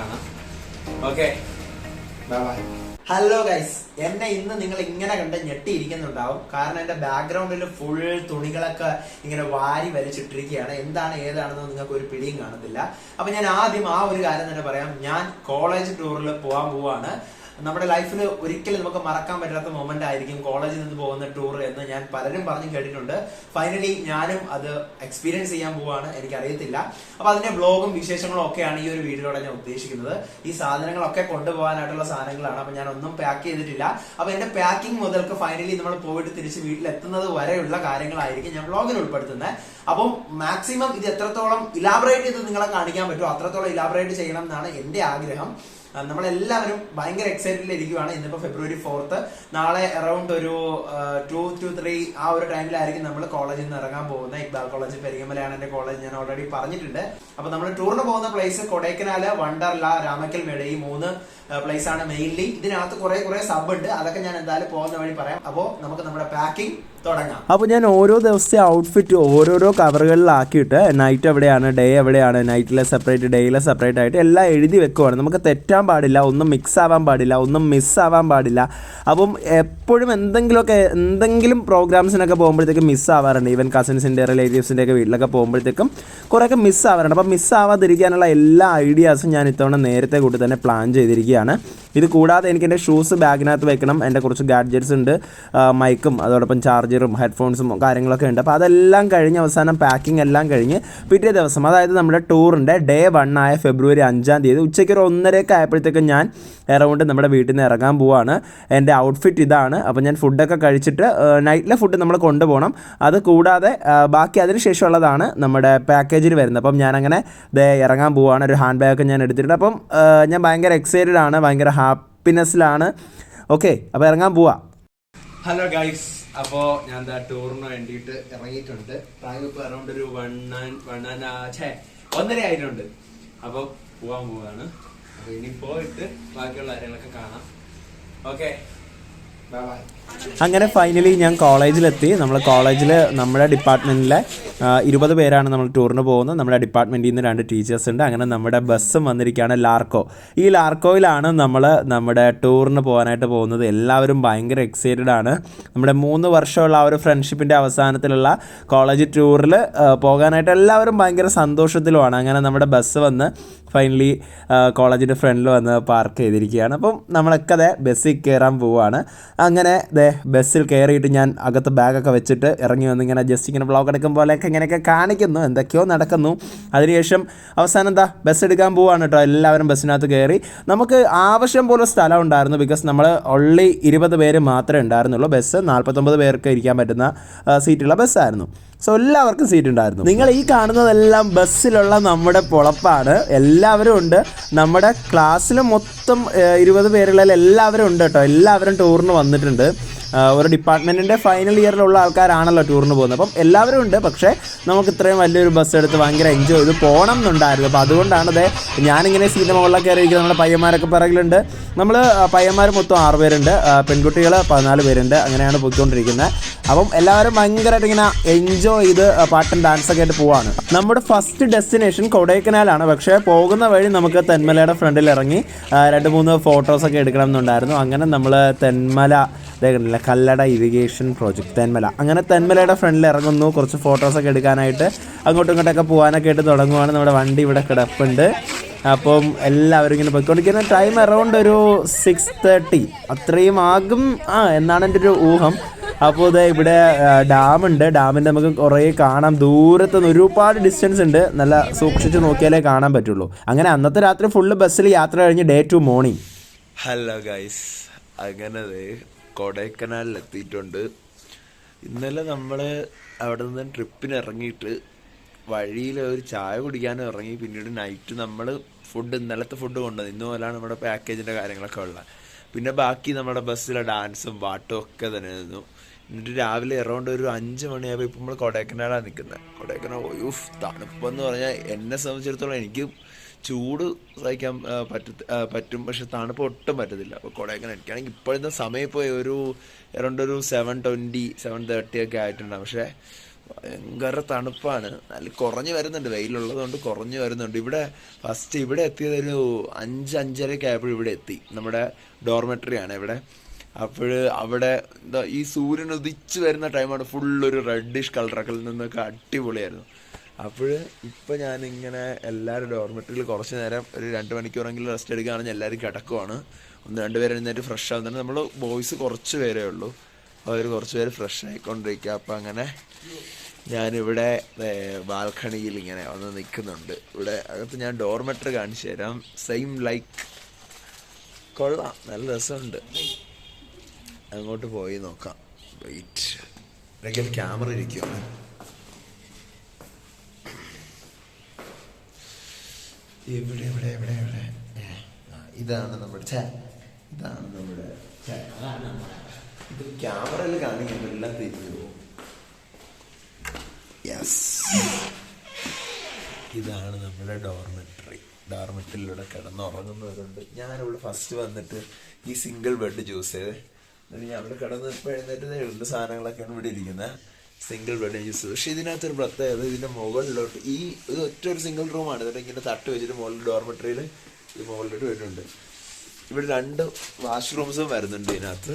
കാണാം. Okay hello guys എന്നെ ഇന്ന് നിങ്ങൾ ഇങ്ങനെ കണ്ട് ഞെട്ടിയിരിക്കുന്നുണ്ടാവും. കാരണം എന്റെ ബാക്ക്ഗ്രൗണ്ടിൽ ഫുൾ തുണികളൊക്കെ ഇങ്ങനെ വാരി വലിച്ചിട്ടിരിക്കുകയാണ്. എന്താണ് ഏതാണെന്ന് നിങ്ങൾക്ക് ഒരു പിടിയും കാണത്തില്ല. അപ്പൊ ഞാൻ ആദ്യം ആ ഒരു കാര്യം തന്നെ പറയാം. ഞാൻ കോളേജ് ടൂറിൽ പോകാൻ പോവാണ്. നമ്മുടെ ലൈഫിൽ ഒരിക്കലും നമുക്ക് മറക്കാൻ പറ്റാത്ത മൊമെന്റ് ആയിരിക്കും കോളേജിൽ നിന്ന് പോകുന്ന ടൂർ എന്ന് ഞാൻ പലരും പറഞ്ഞു കേട്ടിട്ടുണ്ട്. ഫൈനലി ഞാനും അത് എക്സ്പീരിയൻസ് ചെയ്യാൻ പോവാണ് എനിക്കറിയത്തില്ല. അപ്പൊ അതിന്റെ ബ്ലോഗും വിശേഷങ്ങളും ഒക്കെയാണ് ഈ ഒരു വീഡിയോയിലൂടെ ഞാൻ ഉദ്ദേശിക്കുന്നത്. ഈ സാധനങ്ങളൊക്കെ കൊണ്ടുപോകാനായിട്ടുള്ള സാധനങ്ങളാണ് അപ്പൊ ഞാൻ ഒന്നും പാക്ക് ചെയ്തിട്ടില്ല. അപ്പൊ എന്റെ പാക്കിംഗ് മുതൽക്ക് ഫൈനലി നമ്മൾ പോയിട്ട് തിരിച്ച് വീട്ടിലെത്തുന്നത് വരെയുള്ള കാര്യങ്ങളായിരിക്കും ഞാൻ ബ്ലോഗിൽ ഉൾപ്പെടുത്തുന്നത്. അപ്പം മാക്സിമം ഇത് എത്രത്തോളം ഇലാബറേറ്റ് ചെയ്ത് നിങ്ങളെ കാണിക്കാൻ പറ്റുമോ അത്രത്തോളം ഇലാബറേറ്റ് ചെയ്യണം എന്നാണ് എന്റെ ആഗ്രഹം. നമ്മളെല്ലാവരും ഭയങ്കര എക്സൈറ്റഡിൽ ഇരിക്കുവാണ്. ഇന്നിപ്പോ ഫെബ്രുവരി ഫോർത്ത് നാളെ അറൌണ്ട് ഒരു ടു ടു ത്രീ ആ ഒരു ടൈമിലായിരിക്കും നമ്മൾ കോളേജിൽ നിന്ന് ഇറങ്ങാൻ പോകുന്നത്. ഇക്ബാൽ കോളേജ് പെരിങ്ങമലയാണ് എന്റെ കോളേജ് ഞാൻ ഓൾറെഡി പറഞ്ഞിട്ടുണ്ട്. അപ്പൊ നമ്മൾ ടൂറിന് പോകുന്ന പ്ലേസ് കൊടൈക്കനാല് വണ്ടർല രാമക്കൽ മേട ഈ മൂന്ന് പ്ലേസ് ആണ് മെയിൻലി ഇതിനകത്ത് കുറെ കുറെ സബ് ഉണ്ട്. അതൊക്കെ ഞാൻ എന്തായാലും പോകുന്ന വഴി പറയാം. അപ്പോൾ നമുക്ക് നമ്മുടെ പാക്കിംഗ് അപ്പോൾ ഞാൻ ഓരോ ദിവസത്തെ ഔട്ട്ഫിറ്റ് ഓരോരോ കവറുകളിലാക്കിയിട്ട് നൈറ്റ് എവിടെയാണ് ഡേ എവിടെയാണ് നൈറ്റിലെ സെപ്പറേറ്റ് ഡേയിലെ സെപ്പറേറ്റ് ആയിട്ട് എല്ലാം എഴുതി വെക്കുവാണ്. നമുക്ക് തെറ്റാൻ പാടില്ല ഒന്നും മിക്സ് ആവാൻ പാടില്ല ഒന്നും മിസ് ആവാൻ പാടില്ല. അപ്പം എപ്പോഴും എന്തെങ്കിലുമൊക്കെ എന്തെങ്കിലും പ്രോഗ്രാംസിനൊക്കെ പോകുമ്പോഴത്തേക്കും മിസ് ആവാറുണ്ട്. ഈവൻ കസിൻസിന്റെ റിലേറ്റീവ്സിന്റെ ഒക്കെ വീട്ടിലൊക്കെ പോകുമ്പോഴത്തേക്കും കുറേയൊക്കെ മിസ് ആവാറുണ്ട്. അപ്പം മിസ് ആവാതിരിക്കാനുള്ള എല്ലാ ഐഡിയാസും ഞാൻ ഇത്തവണ നേരത്തെ കൂട്ടി തന്നെ പ്ലാൻ ചെയ്തിരിക്കുകയാണ്. ഇത് കൂടാതെ എനിക്ക് എന്റെ ഷൂസ് ബാഗിനകത്ത് വെക്കണം. എന്റെ കുറച്ച് ഗാഡ്ജറ്റ്സ് ഉണ്ട് മൈക്കും അതോടൊപ്പം ചാർജറും ഹെഡ്ഫോൺസും കാര്യങ്ങളൊക്കെ ഉണ്ട്. അപ്പോൾ അതെല്ലാം കഴിഞ്ഞ് അവസാനം പാക്കിംഗ് എല്ലാം കഴിഞ്ഞ് പിറ്റേ ദിവസം അതായത് നമ്മുടെ ടൂറിന്റെ ഡേ വൺ ആയ ഫെബ്രുവരി അഞ്ചാം തീയതി ഉച്ചയ്ക്ക് ഒരു ഒന്നരയൊക്കെ ആയപ്പോഴത്തേക്കും ഞാൻ എറൗണ്ട് നമ്മുടെ വീട്ടിൽ നിന്ന് ഇറങ്ങാൻ പോവാണ്. എന്റെ ഔട്ട്ഫിറ്റ് ഇതാണ്. അപ്പോൾ ഞാൻ ഫുഡൊക്കെ കഴിച്ചിട്ട് നൈറ്റിലെ ഫുഡ് നമ്മൾ കൊണ്ടുപോകണം. അത് കൂടാതെ ബാക്കി അതിന് ശേഷമുള്ളതാണ് നമ്മുടെ പാക്കേജിൽ വരുന്നത്. അപ്പം ഞാനങ്ങനെ ദേ ഇറങ്ങാൻ പോവാണ്. ഒരു ഹാൻഡ് ബാഗൊക്കെ ഞാൻ എടുത്തിട്ടുണ്ട്. അപ്പം ഞാൻ ഭയങ്കര എക്സൈറ്റഡ് ആണ്. ഭയങ്കര ഹാപ്പിനെസ്സിലാണ് ഓക്കെ അപ്പോൾ ഇറങ്ങാൻ പോവാ. ഹലോ ഗൈസ് അപ്പോ ഞാൻ എന്താ ടൂറിന് വേണ്ടിയിട്ട് ഇറങ്ങിയിട്ടുണ്ട്. പ്രായം ഇപ്പൊ അറൗണ്ട് ഒരു വൺ വൺ ഛേ ഒന്നര ആയിട്ടുണ്ട്. അപ്പൊ പോവാൻ പോവാണ്. അപ്പൊ ഇനി പോയിട്ട് ബാക്കിയുള്ള കാര്യങ്ങളൊക്കെ കാണാം. ഓക്കെ ബൈ ബൈ അങ്ങനെ ഫൈനലി ഞാൻ കോളേജിലെത്തി നമ്മൾ കോളേജിൽ നമ്മുടെ ഡിപ്പാർട്ട്മെന്റിലെ ഇരുപത് പേരാണ് നമ്മൾ ടൂറിന് പോകുന്നത്. നമ്മുടെ ഡിപ്പാർട്ട്മെന്റിൽ നിന്ന് രണ്ട് ടീച്ചേഴ്സ് ഉണ്ട്. അങ്ങനെ നമ്മുടെ ബസ്സും വന്നിരിക്കുകയാണ് ലാർക്കോ ഈ ലാർക്കോയിലാണ് നമ്മൾ നമ്മുടെ ടൂറിന് പോകാനായിട്ട് പോകുന്നത്. എല്ലാവരും ഭയങ്കര എക്സൈറ്റഡ് ആണ്. നമ്മുടെ മൂന്ന് വർഷമുള്ള ആ ഒരു ഫ്രണ്ട്ഷിപ്പിന്റെ അവസാനത്തിലുള്ള കോളേജ് ടൂറിൽ പോകാനായിട്ട് എല്ലാവരും ഭയങ്കര സന്തോഷത്തിലുമാണ്. അങ്ങനെ നമ്മുടെ ബസ് വന്ന് ഫൈനലി കോളേജിന്റെ ഫ്രണ്ടിൽ വന്ന് പാർക്ക് ചെയ്തിരിക്കുകയാണ്. അപ്പം നമ്മളൊക്കെ അതെ ബസ്സിൽ കയറാൻ പോവുകയാണ് അങ്ങനെ ദേ ബസ്സിൽ കയറിയിട്ട് ഞാൻ അകത്ത് ബാഗൊക്കെ വെച്ചിട്ട് ഇറങ്ങി വന്ന് ഇങ്ങനെ ജസ്റ്റ് ഇങ്ങനെ ബ്ലോഗ് എടുക്കും പോലെയൊക്കെ ഇങ്ങനെയൊക്കെ കാണിക്കുന്നു. എന്തൊക്കെയോ നടക്കുന്നു. അതിനുശേഷം അവസാനം എന്താ ബസ് എടുക്കാൻ പോവാണ് കേട്ടോ എല്ലാവരും ബസ്സിനകത്ത് കയറി. നമുക്ക് ആവശ്യം പോലെ സ്ഥലം ഉണ്ടായിരുന്നു ബിക്കോസ് നമ്മൾ ഒള്ളി ഇരുപത് പേര് മാത്രമേ ഉണ്ടായിരുന്നുള്ളൂ. ബസ് നാൽപ്പത്തൊമ്പത് പേർക്ക് ഇരിക്കാൻ പറ്റുന്ന സീറ്റുള്ള ബസ്സായിരുന്നു സോ എല്ലാവർക്കും സീറ്റ് ഉണ്ടായിരുന്നു. നിങ്ങൾ ഈ കാണുന്നതെല്ലാം ബസ്സിലുള്ള നമ്മുടെ പൊളപ്പാണ്. എല്ലാവരും ഉണ്ട്. നമ്മുടെ ക്ലാസ്സിൽ മൊത്തം ഇരുപത് പേരുള്ള എല്ലാവരും ഉണ്ട് കേട്ടോ എല്ലാവരും ടൂറിന് വന്നിട്ടുണ്ട്. ഒരു ഡിപ്പാർട്ട്മെന്റിന്റെ ഫൈനൽ ഇയറിലുള്ള ആൾക്കാരാണല്ലോ ടൂറിന് പോകുന്നത്. അപ്പം എല്ലാവരും ഉണ്ട് പക്ഷേ നമുക്ക് ഇത്രയും വലിയൊരു ബസ് എടുത്ത് ഭയങ്കര എൻജോയ് ചെയ്ത് പോകണം എന്നുണ്ടായിരുന്നു. അപ്പോൾ അതുകൊണ്ടാണ് അതെ ഞാനിങ്ങനെ സീറ്റ് മുകളിലൊക്കെ കയറിയിരിക്കുന്നത്. നമ്മുടെ പയ്യന്മാരൊക്കെ പിറകിലുണ്ട്. നമ്മൾ പയ്യന്മാർ മൊത്തം ആറ് പേരുണ്ട്. പെൺകുട്ടികൾ പതിനാല് പേരുണ്ട്. അങ്ങനെയാണ് പോയിക്കൊണ്ടിരിക്കുന്നത് അപ്പം എല്ലാവരും ഭയങ്കരമായിട്ട് ഇങ്ങനെ എൻജോയ് ചെയ്ത് പാട്ടും ഡാൻസൊക്കെ ആയിട്ട് പോവാണ്. നമ്മുടെ ഫസ്റ്റ് ഡെസ്റ്റിനേഷൻ കൊടൈക്കനാലാണ്. പക്ഷേ പോകുന്ന വഴി നമുക്ക് തെന്മലയുടെ ഫ്രണ്ടിൽ ഇറങ്ങി രണ്ട് മൂന്ന് ഫോട്ടോസൊക്കെ എടുക്കണം എന്നുണ്ടായിരുന്നു. അങ്ങനെ നമ്മൾ തെന്മല ഇതേക്കണ്ടില്ല കല്ലട ഇറിഗേഷൻ പ്രോജക്റ്റ് തെന്മല. അങ്ങനെ തെന്മലയുടെ ഫ്രണ്ടിൽ ഇറങ്ങുന്നു. കുറച്ച് ഫോട്ടോസൊക്കെ എടുക്കാനായിട്ട് അങ്ങോട്ടും ഇങ്ങോട്ടൊക്കെ പോകാനൊക്കെ ആയിട്ട് തുടങ്ങുവാണ്. നമ്മുടെ വണ്ടി ഇവിടെ കിടപ്പുണ്ട്. അപ്പം എല്ലാവരും ഇങ്ങനെ പോയിക്കൊണ്ടിരിക്കുന്ന ടൈം അറൗണ്ട് ഒരു സിക്സ് തേർട്ടി അത്രയും ആകും. ആ എന്നാണ് എന്റെ ഒരു ഊഹം. അപ്പോൾ ഇത് ഇവിടെ ഡാമുണ്ട് ഡാമിന്റെ നമുക്ക് കുറേ കാണാം. ദൂരത്ത് നിന്ന് ഒരുപാട് ഡിസ്റ്റൻസ് ഉണ്ട്. നല്ല സൂക്ഷിച്ച് നോക്കിയാലേ കാണാൻ പറ്റുള്ളൂ. അങ്ങനെ അന്നത്തെ രാത്രി ഫുള്ള് ബസ്സിൽ യാത്ര കഴിഞ്ഞ് day two morning hello guys അങ്ങനെ കൊടൈക്കനാലിൽ എത്തിയിട്ടുണ്ട് ഇന്നലെ നമ്മൾ അവിടെ നിന്ന് ട്രിപ്പിന് ഇറങ്ങിയിട്ട് വഴിയിൽ ഒരു ചായ കുടിക്കാൻ ഇറങ്ങി പിന്നീട് നൈറ്റ് നമ്മൾ ഫുഡ് ഇന്നലത്തെ ഫുഡ് കൊണ്ടുവന്നു ഇന്ന് പോലാണ് നമ്മുടെ പാക്കേജിന്റെ കാര്യങ്ങളൊക്കെ ഉള്ളത്. പിന്നെ ബാക്കി നമ്മുടെ ബസ്സിലെ ഡാൻസും പാട്ടും ഒക്കെ തന്നെ ആയിരുന്നു എന്നിട്ട് രാവിലെ എറൗണ്ട് ഒരു അഞ്ച് മണിയാകുമ്പോൾ ഇപ്പം നമ്മൾ കൊടൈക്കനാലാണ് നിൽക്കുന്നത് കൊടൈക്കനാൽ യൂഫ് തണുപ്പെന്ന് പറഞ്ഞാൽ എന്നെ സംബന്ധിച്ചിടത്തോളം എനിക്ക് ചൂട് സഹിക്കാൻ പറ്റ പറ്റും. പക്ഷെ തണുപ്പ് ഒട്ടും പറ്റത്തില്ല. അപ്പോൾ കൊടൈക്കനാൽ എനിക്കാണെങ്കിൽ ഇപ്പോഴത്തെ സമയം ഇപ്പോൾ ഒരു എറൗണ്ട് ഒരു സെവൻ ട്വന്റി സെവൻ തേർട്ടി ഒക്കെ ആയിട്ടുണ്ടാകും പക്ഷേ ഭയങ്കര തണുപ്പാണ്. നല്ല കുറഞ്ഞു വരുന്നുണ്ട്. വെയിലുള്ളത് കൊണ്ട് കുറഞ്ഞു വരുന്നുണ്ട്. ഇവിടെ ഫസ്റ്റ് ഇവിടെ എത്തിയത് ഒരു അഞ്ച് അഞ്ചരയൊക്കെ ആയപ്പോൾ ഇവിടെ എത്തി. നമ്മുടെ ഡോർമെട്രി ആണ് ഇവിടെ. അപ്പോൾ അവിടെ എന്താ ഈ സൂര്യൻ ഉദിച്ച് വരുന്ന ടൈമാണ് ഫുള്ളൊരു റെഡിഷ് കളറൊക്കെ നിന്നൊക്കെ അടിപൊളിയായിരുന്നു. അപ്പോൾ ഇപ്പം ഞാനിങ്ങനെ എല്ലാവരും ഡോർമെട്രിയിൽ കുറച്ച് നേരം ഒരു രണ്ട് മണിക്കൂറെങ്കിലും റെസ്റ്റ് എടുക്കുകയാണെങ്കിൽ എല്ലാവരും കിടക്കുവാണ്. ഒന്ന് രണ്ട് പേര് എഴുന്നേറ്റ് ഫ്രഷ് ആവുന്നുണ്ട്. നമ്മൾ ബോയ്സ് കുറച്ച് പേരേ ഉള്ളൂ. അവർ കുറച്ച് പേര് ഫ്രഷ് ആയിക്കൊണ്ടിരിക്കുക അപ്പം അങ്ങനെ ഞാനിവിടെ ബാൽക്കണിയിൽ ഇങ്ങനെ വന്ന് നിൽക്കുന്നുണ്ട്. ഇവിടെ അകത്ത് ഞാൻ ഡോർമെറ്റർ കാണിച്ചു തരാം. സെയിം ലൈക്ക് കൊള്ളാം. നല്ല രസമുണ്ട്. അങ്ങോട്ട് പോയി നോക്കാം. വെയിറ്റ് ഇടയ്ക്കൽ ക്യാമറ ഇരിക്കും ഇവിടെ ഇവിടെ ഇവിടെ ഇവിടെ. ഇതാണ് നമ്മുടെ ഇതാണ് നമ്മുടെ ഇത് ക്യാമറയിൽ കാണിക്കുമ്പോൾ എല്ലാം തിരിഞ്ഞു പോകും യെസ് ഇതാണ് നമ്മുടെ ഡോർമെട്രി ഡോർമെട്രിയിലൂടെ കിടന്നുറങ്ങുന്നവരുണ്ട്. ഞാനിവിടെ ഫസ്റ്റ് വന്നിട്ട് ഈ സിംഗിൾ ബെഡ് ചൂസ് ചെയ്ത് എന്നിട്ട് ഞാൻ അവിടെ കിടന്ന് ഇപ്പോൾ എഴുന്നേറ്റതേ ഉള്ളൂ. സാധനങ്ങളൊക്കെയാണ് ഇവിടെ ഇരിക്കുന്നത് സിംഗിൾ ബെഡ് യൂസ് പക്ഷെ ഇതിനകത്തൊരു പ്രത്യേകത ഇതിന്റെ മുകളിലോട്ട് ഈ ഒറ്റ ഒരു സിംഗിൾ റൂമാണ് ഇതിന്റെ ഇങ്ങനെ തട്ട് വെച്ചിട്ട് മുകളിൽ ഡോർമെറ്ററിയിൽ ഇത് മുകളിലോട്ട് വരുന്നുണ്ട്. ഇവിടെ രണ്ട് വാഷ്റൂംസും വരുന്നുണ്ട് ഇതിനകത്ത്.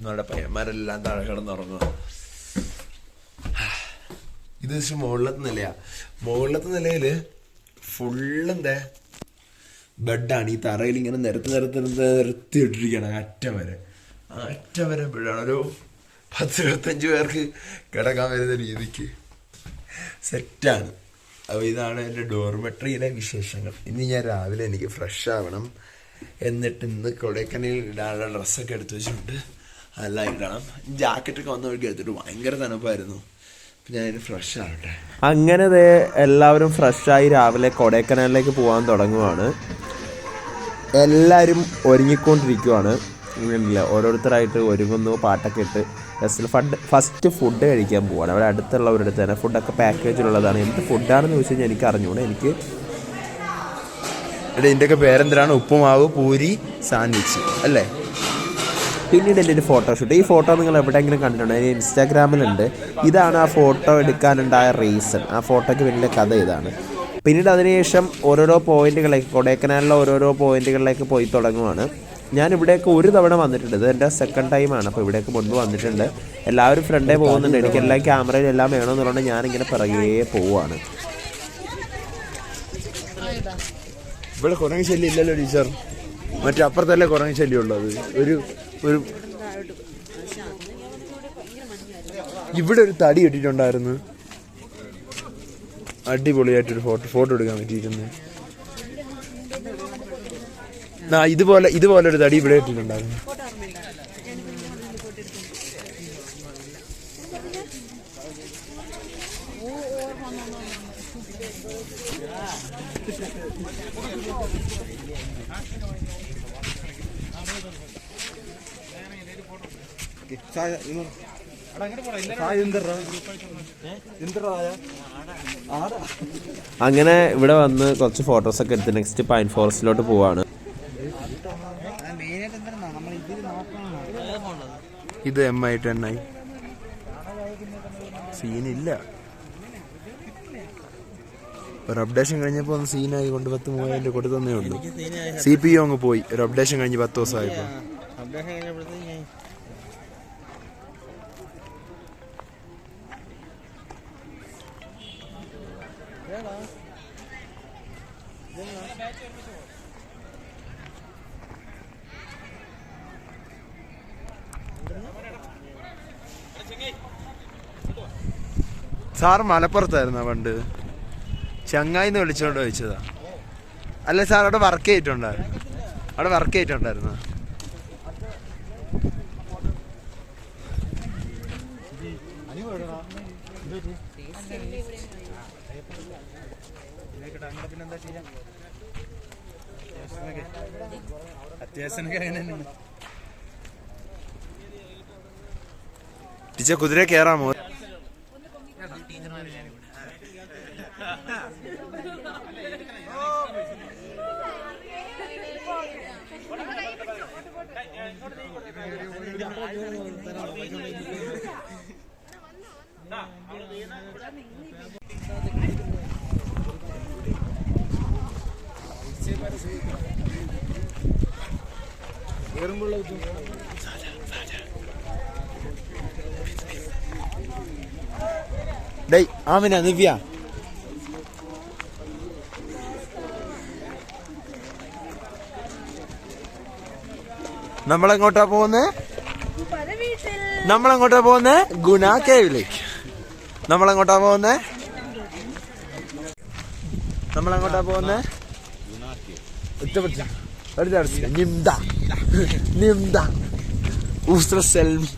നമ്മുടെ പയ്യന്മാരെല്ലാം താഴെ കിടന്നുറങ്ങുക ഇത് പക്ഷെ മുകളിലത്തെ നിലയാ. മുകളിലത്തെ നിലയിൽ ഫുള്ളെന്താ ബെഡാണ്. ഈ തറയിൽ ഇങ്ങനെ നിരത്തി നിരത്തി നിരത്ത് ഇട്ടിരിക്കണം അറ്റം വരെ. അറ്റം വരെ ബെഡാണ് ഒരു പത്ത് ഇരുപത്തഞ്ച് പേർക്ക് കിടക്കാൻ വരുന്ന രീതിക്ക് സെറ്റാണ് അപ്പോൾ ഇതാണ് എന്റെ ഡോർമെട്രിയിലെ വിശേഷങ്ങൾ. ഇനി ഞാൻ രാവിലെ എനിക്ക് ഫ്രഷ് ആവണം എന്നിട്ട് ഇന്ന് കൊടൈക്കനയിൽ ഇടാനുള്ള ഡ്രസ്സൊക്കെ എടുത്തു വെച്ചിട്ടുണ്ട്. അതെല്ലാം ഇടണം. ജാക്കറ്റൊക്കെ വന്ന വഴിക്ക് എടുത്തിട്ട് ഭയങ്കര തണുപ്പായിരുന്നു. ഞാൻ ഫ്രഷ് ആവട്ടെ. അങ്ങനെ എല്ലാവരും ഫ്രഷായി രാവിലെ കൊടൈക്കനാലിലേക്ക് പോകാൻ തുടങ്ങുവാണ്. എല്ലാവരും ഒരുങ്ങിക്കൊണ്ടിരിക്കുവാണ്. ഇല്ല ഓരോരുത്തരായിട്ട് ഒരുങ്ങുന്നു പാട്ടൊക്കെ ഇട്ട്. ജസ്റ്റ് ഫണ്ട് ഫസ്റ്റ് ഫുഡ് കഴിക്കാൻ പോവാണ്. അവിടെ അടുത്തുള്ളവരുടെ അടുത്ത് തന്നെ ഫുഡൊക്കെ പാക്കേജിലുള്ളതാണ് എന്ത് ഫുഡാണെന്ന് ചോദിച്ചു കഴിഞ്ഞാൽ എനിക്ക് അറിഞ്ഞുകൂടെ എനിക്ക് ഇതിന്റെയൊക്കെ പേരെന്തിനാണ്? ഉപ്പുമാവ് പൂരി സാൻഡ്വിച്ച് അല്ലേ? പിന്നീട് എന്റെ ഒരു ഫോട്ടോഷൂട്ട് ഈ ഫോട്ടോ നിങ്ങൾ എവിടെയെങ്കിലും കണ്ടിട്ടുണ്ടോ? എന്റെ ഇൻസ്റ്റാഗ്രാമിലുണ്ട്. ഇതാണ് ആ ഫോട്ടോ എടുക്കാനുണ്ടായ റീസൺ ആ ഫോട്ടോയ്ക്ക് പിന്നിലെ കഥ ഇതാണ്. പിന്നീട് അതിനുശേഷം ഓരോരോ പോയിന്റുകളിലേക്ക് കൊടൈക്കനാലിലെ ഓരോരോ പോയിന്റുകളിലേക്ക് പോയി തുടങ്ങുവാണ്. ഞാൻ ഇവിടേക്ക് ഒരു തവണ വന്നിട്ടുണ്ട്. ഇത് എന്റെ സെക്കൻഡ് ടൈമാണ് അപ്പോൾ ഇവിടേക്ക് മുൻപ് വന്നിട്ടുണ്ട്. എല്ലാവരും ഫ്രണ്ടേ പോകുന്നുണ്ട്. എനിക്ക് എല്ലാ ക്യാമറയിലും എല്ലാം വേണമെന്നുള്ളത് ഞാനിങ്ങനെ പിറകേ പോവുകയാണ് ഇവിടെ കുരങ്ങ് ശല്യം ഇല്ലല്ലോ ടീച്ചർ. മറ്റേ അപ്പുറത്തല്ലേ കുരങ്ങ് ശല്യം ഉള്ളത് ഒരു ഒരു ഇവിടെ ഒരു തടി ഇട്ടിട്ടുണ്ടായിരുന്നു അടിപൊളിയായിട്ടൊരു ഫോട്ടോ ഫോട്ടോ എടുക്കാൻ പറ്റിയിരുന്നു ഇതുപോലെ ഇതുപോലെ ഒരു തടി ഇവിടെ ഇട്ടിട്ടുണ്ടായിരുന്നു. അങ്ങനെ ഇവിടെ വന്ന് കുറച്ച് ഫോട്ടോസൊക്കെ എടുത്ത് നെക്സ്റ്റ് പൈൻ ഫോറസ്റ്റിലോട്ട് പോവാണ്. ഇത് എം ഐ ടെൻ ഐ സീനില്ല. ഒരു അപ്ഡേഷൻ കഴിഞ്ഞപ്പോ ഒന്ന് സീനായി കൊണ്ട് പത്ത് മൂവായിരം കൊടുത്തു തന്നേ ഉള്ളൂ. സി പി യു അങ്ങ് പോയി. ഒരു അപ്ഡേഷൻ കഴിഞ്ഞ് പത്ത് ദിവസമായപ്പോൾ സാർ മലപ്പുറത്തായിരുന്നു പണ്ട്? ചങ്ങായി എന്ന് വിളിച്ചോണ്ട് ചോദിച്ചതാ. അല്ല സാർ അവിടെ വർക്ക് ചെയ്തിട്ടുണ്ടായിരുന്നു അവിടെ വർക്ക് ചെയ്തിട്ടുണ്ടായിരുന്നു? ടീച്ചർ കുതിര കയറാമോ വരുമ്പോഴുള്ള ഡേയ് ആമിന നിവ്യ നമ്മളെങ്ങോട്ടാ പോകുന്നേ? പോകുന്നേ പോകുന്നത് പോകുന്നേ? ഗുണ കേവിലേക്ക്. നമ്മളെങ്ങോട്ടാ പോകുന്നത് നമ്മളെങ്ങോട്ടാ പോകുന്നേ? സെൽമി.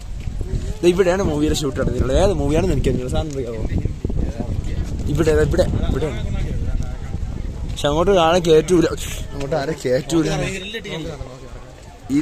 ദേ ഇവിടെയാണ് മൂവിയുടെ ഷൂട്ട് നടന്നിട്ടുള്ളത്. ഏത് മൂവിയാണെന്ന് എനിക്ക് സാധനം ഇവിടെ ഇവിടെ ഇവിടെ പക്ഷെ അങ്ങോട്ട് ആളെ കയറ്റൂല അങ്ങോട്ട് ആരെ കയറ്റൂല ഈ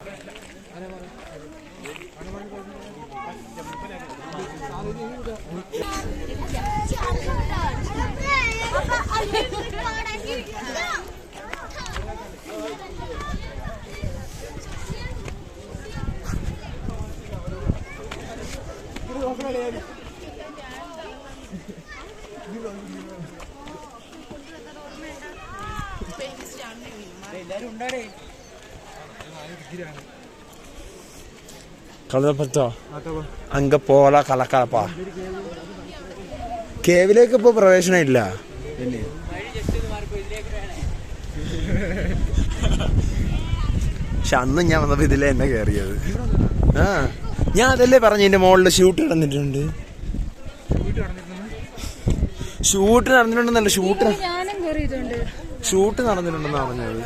കളപ്പത്തോ അങ്ക പോല കലക്കലപ്പാ കേവിലേക്ക് ഇപ്പൊ പ്രവേശനം ഇല്ല. പക്ഷെ അന്ന് ഞാൻ വന്നപ്പോ ഇതിലെ എന്നെ കയറിയത് ആ. ഞാൻ അതല്ലേ പറഞ്ഞു എന്റെ മോളിൽ ഷൂട്ട് നടന്നിട്ടുണ്ട്? ഷൂട്ട് നടന്നിട്ടുണ്ടെന്നല്ല ഷൂട്ട് ഷൂട്ട് നടന്നിട്ടുണ്ടെന്നാ പറഞ്ഞത്.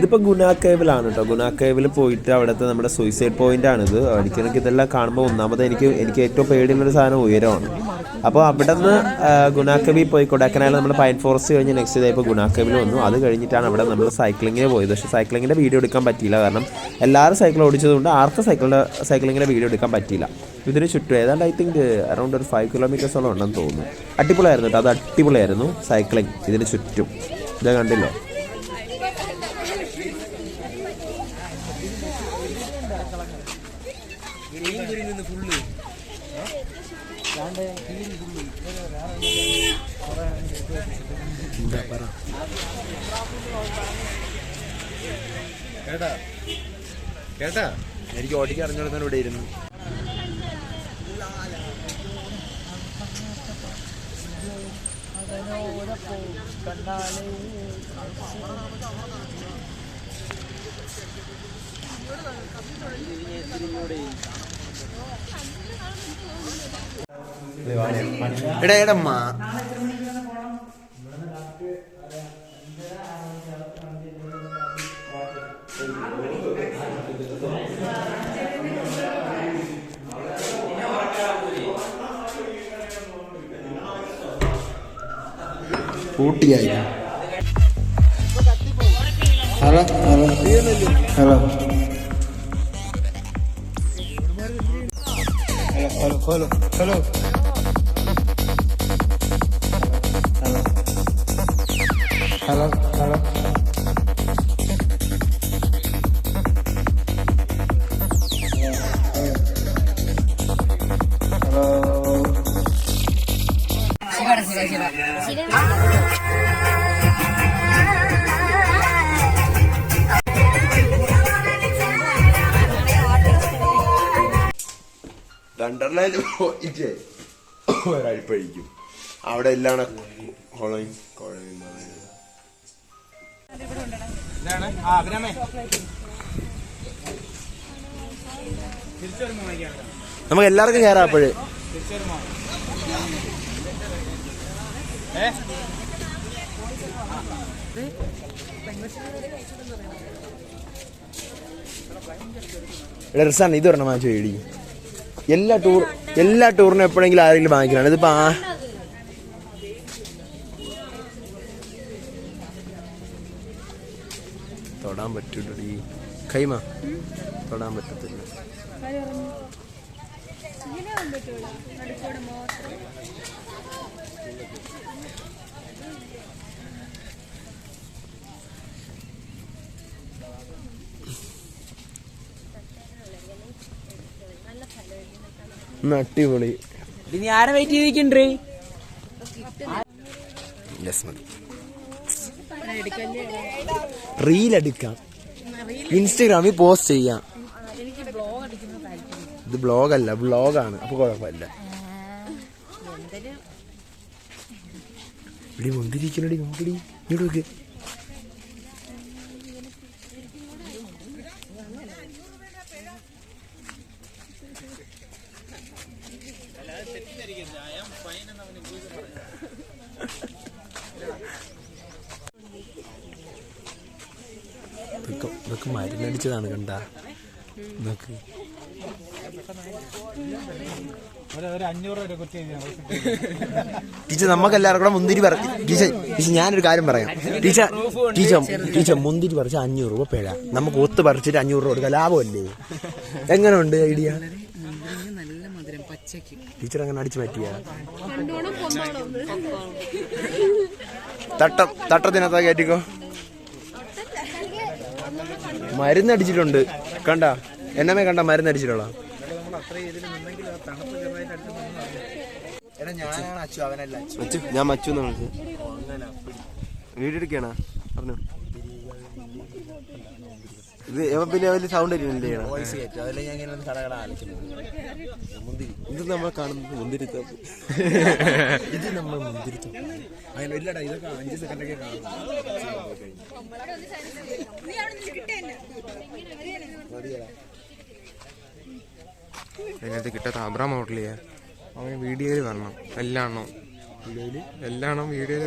ഇതിപ്പോൾ ഗുണ കേവിലാണ് കേട്ടോ ഗുണ കേവിൽ പോയിട്ട് അവിടുത്തെ നമ്മുടെ സൂയിസൈഡ് പോയിന്റ് ആണിത്. എനിക്കെനിക്ക് ഇതെല്ലാം കാണുമ്പോൾ ഒന്നാമത് എനിക്ക് എനിക്ക് ഏറ്റവും പേടിയുള്ളൊരു സാധനം ഉയരമാണ്. അപ്പോൾ അവിടെ നിന്ന് ഗുണാക്കവി പോയി കൊടക്കനാൽ നമ്മൾ പൈൻ ഫോറസ്റ്റ് കഴിഞ്ഞ് നെക്സ്റ്റ് ഡേ ഇപ്പോൾ ഗുണാക്കവിൽ വന്നു. അത് കഴിഞ്ഞിട്ടാണ് അവിടെ നമ്മൾ സൈക്ലിങ്ങിന് പോയത്. പക്ഷേ സൈക്ലിങ്ങിന്റെ വീഡിയോ എടുക്കാൻ പറ്റിയില്ല. കാരണം എല്ലാവരും സൈക്കിൾ ഓടിച്ചതുകൊണ്ട് ആർക്കും സൈക്കിളിന്റെ സൈക്ലിങ്ങിന്റെ വീഡിയോ എടുക്കാൻ പറ്റിയില്ല. ഇതിന് ചുറ്റും. ഏതാണ്ട് ഐ തിങ്ക് അറൗണ്ട് ഒരു ഫൈവ് കിലോമീറ്റേഴ്സോളം ഉണ്ടെന്ന് തോന്നുന്നു. അടിപൊളിയായിരുന്നു കേട്ടോ അത് അടിപൊളിയായിരുന്നു സൈക്ലിംഗ് ഇതിന് ചുറ്റും. ഇത് കണ്ടില്ലേ? കേട്ടാ? എനിക്ക് ഓടിക്കാൻ അറിഞ്ഞോടുന്ന ഇവിടെ ഇരുന്നു. എടാ എടമ്മ ഊട്ടിയായി hello. Hello. Hello hello hello. Hello. Wonderland പോയിട്ട് ഒരാഴ്പഴിക്കും അവിടെ എല്ലാം കുളയും കുഴയും നമുക്ക് എല്ലാവർക്കും കയറാം അപ്പോഴേ. റിസാണ് ഇത് പറഞ്ഞ മാച്ച് എല്ലാ ടൂർ എല്ലാ ടൂറിനും എപ്പോഴെങ്കിലും ആരെങ്കിലും വാങ്ങിക്കണം ഇതിപ്പോ ആ തൊടാൻ പറ്റൂടി കൈമ തൊടാൻ പറ്റത്തില്ല. അടിപൊളി. ഇനി ആരെ വെയിറ്റ് ചെയ്തിരിക്കണ്ടേ റീൽ എടുക്കാം. ഇൻസ്റ്റഗ്രാമിൽ പോസ്റ്റ് ചെയ്യാം. ഇത് ബ്ലോഗല്ല ബ്ലോഗാണ് അപ്പൊ കുഴപ്പമില്ല. ഇവിടെ മുന്തിരിക്കണടി നോക്കടി ഇങ്ങോട്ട് നോക്ക്. ഇതൊക്കെ ഇതൊക്കെ മരുന്നടിച്ചതാണ് കണ്ട. ഇതൊക്കെ. ടീച്ചർ നമുക്ക് എല്ലാവർക്കും കൂടെ മുന്തിരി പറ ടീച്ചർ ടീച്ചർ ഞാനൊരു കാര്യം പറയാം. ടീച്ചർ ടീച്ചർ ടീച്ചർ മുന്തിരി പറിച്ച അഞ്ഞൂറ് രൂപ പേഴ. നമുക്ക് ഒത്ത് പറിച്ചിട്ട് അഞ്ഞൂറ് രൂപ കൊടുക്കാം ലാഭമല്ലേ? എങ്ങനെയുണ്ട് ഐഡിയ? ടീച്ചർ അങ്ങനെ അടിച്ചു പറ്റിയ തട്ടം തട്ടത്തിനകത്താ കയറ്റിക്കോ. മരുന്നടിച്ചിട്ടുണ്ട്. കണ്ട? എന്നമേ കണ്ട മരുന്നടിച്ചിട്ടുള്ള? ഞാൻ മച്ചു വീട് വിളിച്ചത് പറഞ്ഞു. ഇത് പിന്നെ വലിയ സൗണ്ട് അല്ലേ വോയിസ് കയറ്റും അതിൽ ഞാൻ ഇങ്ങനെ കടകട ആലോചിക്കുന്നു. ഇത് നമ്മൾ കാണുന്നത് മുന്തിരിത്തം ഇത് നമ്മൾ മുന്തിരിത്തം അങ്ങനെ ഇല്ലടാ ഇതൊക്കെ അഞ്ച് സെക്കൻഡൊക്കെ കാണും. അതിനകത്ത് കിട്ടാത്ത അബ്രാം ഹോട്ടലിയെ അവന് വീഡിയോയിൽ വരണം. എല്ലാണോ? എല്ലാണോ വീഡിയോയിൽ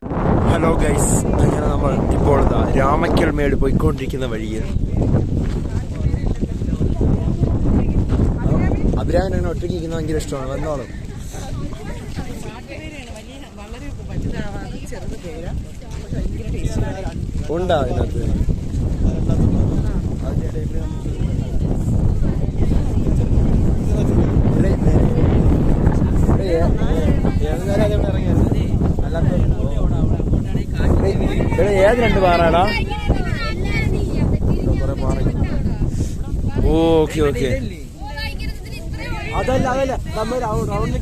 ഹലോ ഗൈസ് അങ്ങനെ നമ്മൾ ഇപ്പോൾ ഇതാ രാമക്കൽ മേട് പോയിക്കൊണ്ടിരിക്കുന്ന വഴിയിൽ അഭിരാമൻ അങ്ങനെ ഒറ്റയ്ക്ക് ഇരിക്കുന്ന ഭയങ്കര ഇഷ്ടമാണ്. വന്നോളും. ഉണ്ടോ അതിനകത്ത്? ഏത് രണ്ട് പാറാടാ? Okay okay. അതല്ല അതല്ല. നമ്മൾ റൗണ്ടിൽ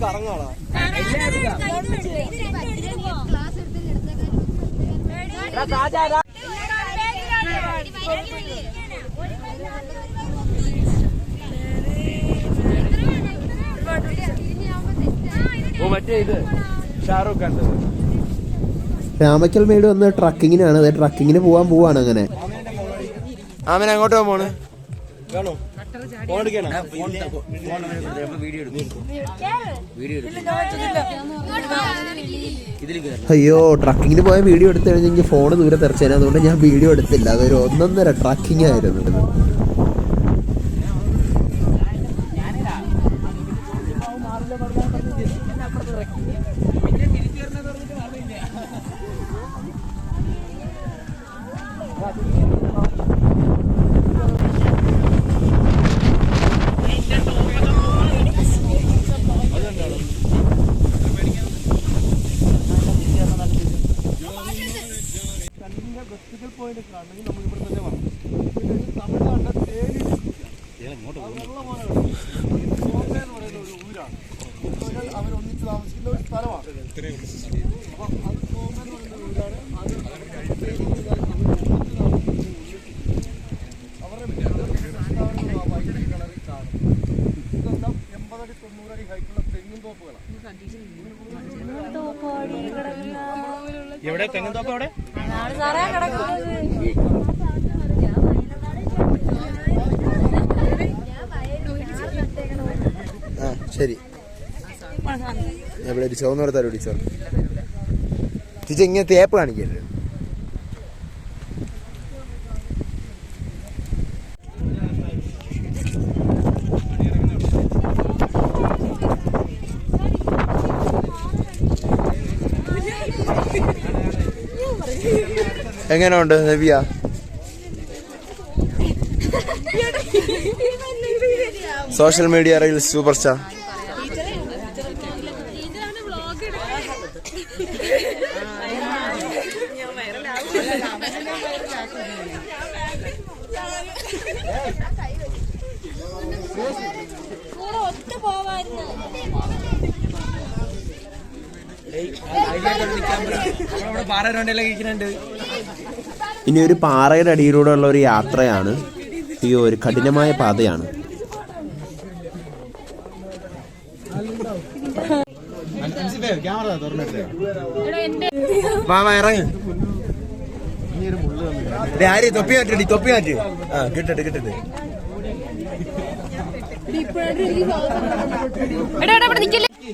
ഓ മറ്റേ ഇത്. ഷാറൂഖ് രാമക്കൽ മേട് വന്ന് ട്രക്കിങ്ങിനാണ്. ട്രക്കിങ്ങിന് പോവാൻ പോവാണ് അങ്ങനെ. ആമൻ അങ്ങോട്ട് പോവാണ് എടുക്കണ അയ്യോ ട്രക്കിങ്ങിന് പോയ വീഡിയോ എടുത്തു കഴിഞ്ഞെങ്കിൽ ഫോൺ ദൂരെ തെറിച്ചേനെ അതുകൊണ്ട് ഞാൻ വീഡിയോ എടുത്തില്ല. അതൊരു ഒന്നൊന്നര ട്രക്കിംഗ് ആയിരുന്നു. എവിടെ തെങ്ങും തോപ്പ് എവിടെ സാറേ കിടക്കുന്നത്. ആ ശരി. എവിടെ ഒരു ചുവന്നോട് തരം ടീച്ചർ ടീച്ചർ ഇങ്ങനെ തേപ്പ് കാണിക്കരുത്. എങ്ങനെയുണ്ട് നബിയ social media reels super star പോവായിരുന്നു പാറ കഴിക്കുന്നുണ്ട് ഇനി ഒരു പാറയുടെ അടിയിലൂടെ ഉള്ള ഒരു യാത്രയാണ്. ഈ ഒരു കഠിനമായ പാതയാണ്. ആര് തൊപ്പി തൊപ്പി ആ എടാ എടാ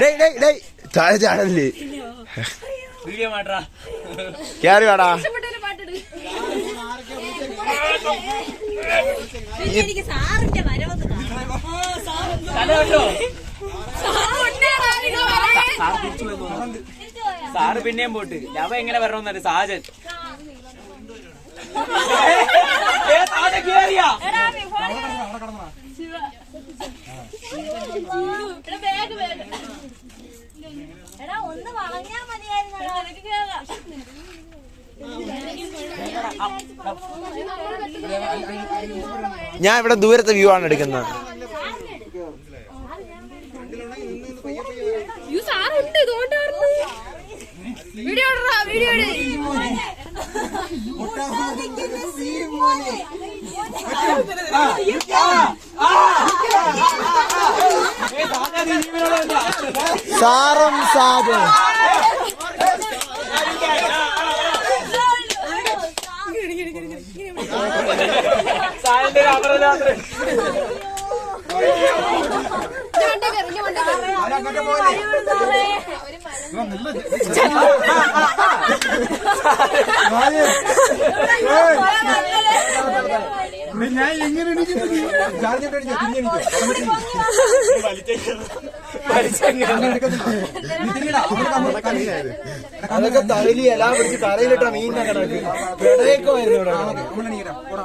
ഡേയ് ഡേയ് ഡേയ്. താഴെ ചാടല്ലേ? വീഡിയോ മാറ്റാ. കേറി വാടാ. എനിക്ക് സാറിന്റെ. സാറ് പിന്നെയും പോട്ട്. ലവ എങ്ങനെ വരണമെന്നറിയ? സാജൻ. ഏ, സാജൻ കേറിയാ. എടാ, ഒന്ന് വളഞ്ഞാ. ഞാൻ ഇവിടെ ദൂരത്തെ വ്യൂ ആണ് എടുക്കുന്നത്. വീഡിയോ വീഡിയോ ഇട്. സാറും സാധു സാറിന്റെ രാത്രി അപരരാത്രി. വണ്ടി എങ്ങനെ വണ്ടി അതൊക്കെ തലയിൽ എല്ലാം പിടിച്ച് തലയിലിട്ട മീൻ കണക്ക് പിടയൊക്കെ വരുന്നു ഇവിടെ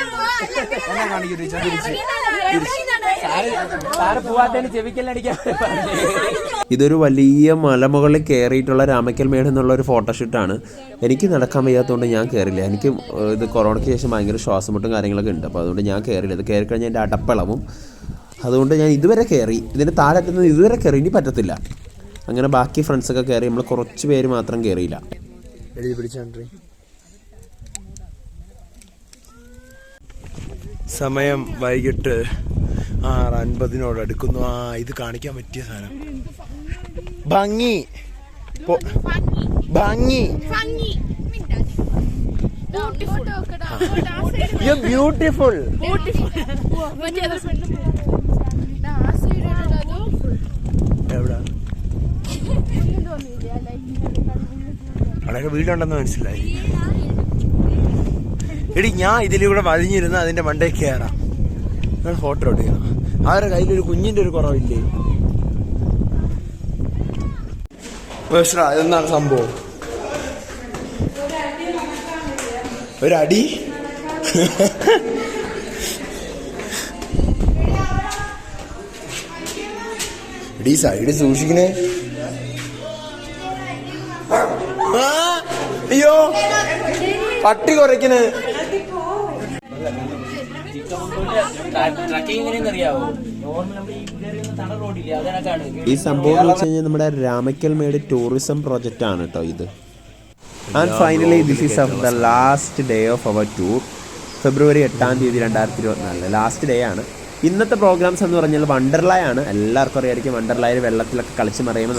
ടീച്ചർ പോവാത്തതിന് ഇതൊരു വലിയ മലമുകളിൽ കയറിയിട്ടുള്ള രാമക്കൽ മേട് എന്നുള്ള ഒരു ഫോട്ടോഷൂട്ടാണ് എനിക്ക് നടക്കാൻ വയ്യാത്തതുകൊണ്ട് ഞാൻ കയറില്ല എനിക്ക് ഇത് കൊറോണയ്ക്ക് ശേഷം ഭയങ്കര ശ്വാസമുട്ടും കാര്യങ്ങളൊക്കെ ഉണ്ട്. അപ്പോൾ അതുകൊണ്ട് ഞാൻ കയറില്ല ഇത് കയറി കഴിഞ്ഞാൽ എന്റെ അടപ്പിളവും. അതുകൊണ്ട് ഞാൻ ഇതുവരെ കയറി ഇതിന്റെ താഴെ എത്തുന്നത് ഇതുവരെ കയറി ഇനി പറ്റത്തില്ല. അങ്ങനെ ബാക്കി ഫ്രണ്ട്സൊക്കെ കയറി നമ്മൾ കുറച്ച് പേര് മാത്രം കയറിയില്ല എഴുതി പിടിച്ചാണ്ടി സമയം വൈകിട്ട് ആറ് അൻപതിനോട് അടുക്കുന്നു. ആ ഇത് കാണിക്കാൻ പറ്റിയ സാധനം. ഭംഗി. ഭംഗി. ഭംഗി ബ്യൂട്ടിഫുൾ വീടുണ്ടെന്ന് മനസ്സിലായി. എടി ഞാൻ ഇതിലൂടെ വഴിഞ്ഞിരുന്ന് അതിന്റെ മണ്ടേ കയറാം ഞാൻ ഫോട്ടോ എടുക്കണം. അവരുടെ കയ്യിലൊരു കുഞ്ഞിന്റെ ഒരു കുറവില്ലേ? എന്താണ് സംഭവം? ഒരടി? എടീ സൈഡ് സൂക്ഷിക്കണേ. അയ്യോ പട്ടി കുറയ്ക്കണേ. ഈ സംഭവം എന്ന് വെച്ച് കഴിഞ്ഞാൽ നമ്മുടെ രാമക്കൽ മേട് ടൂറിസം പ്രോജക്റ്റ് ആണ് കേട്ടോ ഇത്. And finally this is of the last day of our tour February എട്ടാം തീയതി രണ്ടായിരത്തി ഇരുപത്തിനാലിൽ ലാസ്റ്റ് ഡേ ആണ്. ഇന്നത്തെ പ്രോഗ്രാംസ് എന്ന് പറഞ്ഞാൽ വണ്ടർലായാണ് എല്ലാവർക്കും അറിയായിരിക്കും വണ്ടർലായിൽ വെള്ളത്തിലൊക്കെ കളിച്ച് മറിയുമ്പോൾ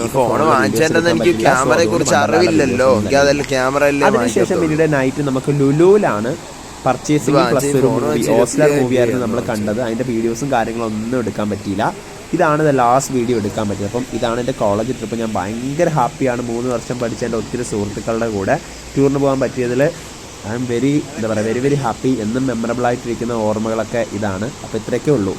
അതിനുശേഷം. പിന്നീട് നൈറ്റ് നമുക്ക് ലുലുവിലാണ് പർച്ചേസിംഗ് പ്ലസ് ഒരു മൂവി ഓസ്ലർ ഇരുപത്തി മൂവി ആയിരുന്നു അയ്യായിരം നമ്മൾ കണ്ടത്. അതിന്റെ വീഡിയോസും കാര്യങ്ങളും ഒന്നും എടുക്കാൻ പറ്റിയില്ല. ഇതാണ് ലാസ്റ്റ് വീഡിയോ എടുക്കാൻ പറ്റിയത്. അപ്പം ഇതാണ് എന്റെ കോളേജ് ട്രിപ്പ് ഞാൻ ഭയങ്കര ഹാപ്പിയാണ് മൂന്ന് വർഷം പഠിച്ച എന്റെ ഒത്തിരി സുഹൃത്തുക്കളുടെ കൂടെ ടൂറിന് പോകാൻ പറ്റിയതിൽ ഐ എം വെരി എന്താ പറയുക വെരി വെരി ഹാപ്പി എന്നും മെമ്മറബിൾ ആയിട്ടിരിക്കുന്ന ഓർമ്മകളൊക്കെ ഇതാണ്. അപ്പോൾ ഇത്രയൊക്കെ ഉള്ളൂ.